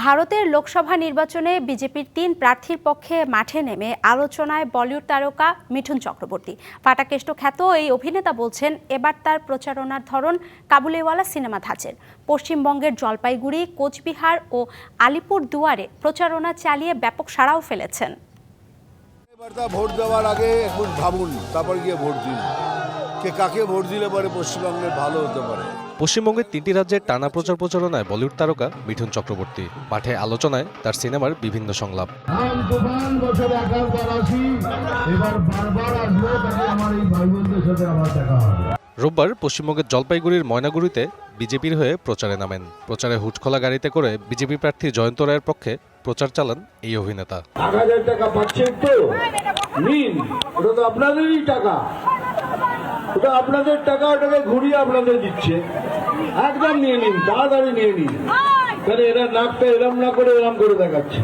ভারতের লোকসভা নির্বাচনে বিজেপির তিন প্রার্থীর পক্ষে মাঠে নেমে আলোচনায় বলিউড তারকা মিঠুন চক্রবর্তী। ফাটাকেষ্ট খ্যাত এই অভিনেতা বলছেন, এবার তার প্রচারণার ধরন কাবুলিওয়ালা সিনেমা ধাঁচের। পশ্চিমবঙ্গের জলপাইগুড়ি, কোচবিহার ও আলিপুর দুয়ারে প্রচারণা চালিয়ে ব্যাপক সাড়াও ফেলেছেন। ভোট দেওয়ার আগে ভাবুন, তারপর গিয়ে ভোট দিন। কে কাকে ভোট দিলে পরে পশ্চিমবঙ্গের ভালো হতে পারে? পশ্চিমবঙ্গের তিনটি রাজ্যের টানা প্রচার প্রচারণায় বলিউড তারকা মিঠুন চক্রবর্তী মাঠে আলোচনায় তার সিনেমার বিভিন্ন সংলাপ। রোববার পশ্চিমবঙ্গের জলপাইগুড়ির ময়নাগুড়িতে বিজেপির হয়ে প্রচারে নামেন। প্রচারে হুটখোলা গাড়িতে করে বিজেপি প্রার্থী জয়ন্ত রায়ের পক্ষে প্রচার চালান এই অভিনেতা। টাকা পাচ্ছেন তো? নিন ওটা তো আপনাদেরই টাকা। ওটা আপনাদের টাকা ওটাকে ঘুরিয়ে আপনাদের দিচ্ছে। একদম নিয়ে নিন, তাড়াতাড়ি নিয়ে নিন। তাহলে এরা নাকটা এরম না করে এরম করে দেখাচ্ছে।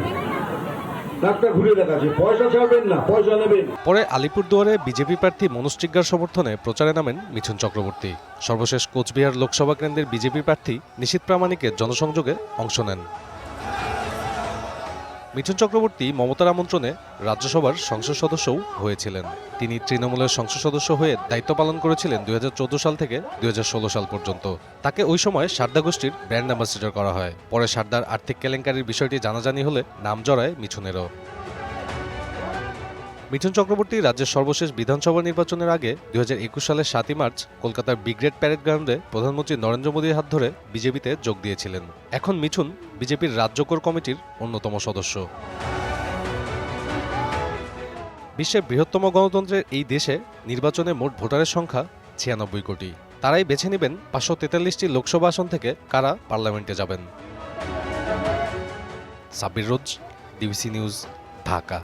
পরে আলিপুরদুয়ারে বিজেপি প্রার্থী মনোজ টিগ্গার সমর্থনে প্রচারে নামেন মিঠুন চক্রবর্তী। সর্বশেষ কোচবিহার লোকসভা কেন্দ্রের বিজেপি প্রার্থী নিশীত প্রামাণিকের জনসংযোগে অংশ নেন। মিঠুন চক্রবর্তী মমতার আমন্ত্রণে রাজ্যসভার সংসদ সদস্যও হয়েছিলেন। তিনি তৃণমূলের সংসদ সদস্য হয়ে দায়িত্ব পালন করেছিলেন দুই হাজার চোদ্দ সাল থেকে দুই হাজার ষোলো সাল পর্যন্ত। তাকে ওই সময় সারদা গোষ্ঠীর ব্র্যান্ড অ্যাম্বাসেডর করা হয়। পরে সারদার আর্থিক কেলেঙ্কারির বিষয়টি জানাজানি হলে নাম জড়ায় মিঠুনেরও। মিঠুন চক্রবর্তী রাজ্যের সর্বশেষ বিধানসভা নির্বাচনের আগে দু হাজার একুশ সালের সাতই মার্চ কলকাতার ব্রিগেড প্যারেড গ্রাউন্ডে প্রধানমন্ত্রী নরেন্দ্র মোদীর হাত ধরে বিজেপিতে যোগ দিয়েছিলেন। এখন মিঠুন বিজেপির রাজ্যকর কমিটির অন্যতম সদস্য। বিশ্বের বৃহত্তম গণতন্ত্রের এই দেশে নির্বাচনে মোট ভোটারের সংখ্যা ছিয়ানব্বই কোটি। তারাই বেছে নেবেন পাঁচশো তেতাল্লিশটি লোকসভা আসন থেকে কারা পার্লামেন্টে যাবেন। Sabbir Rose DBC news Dhaka.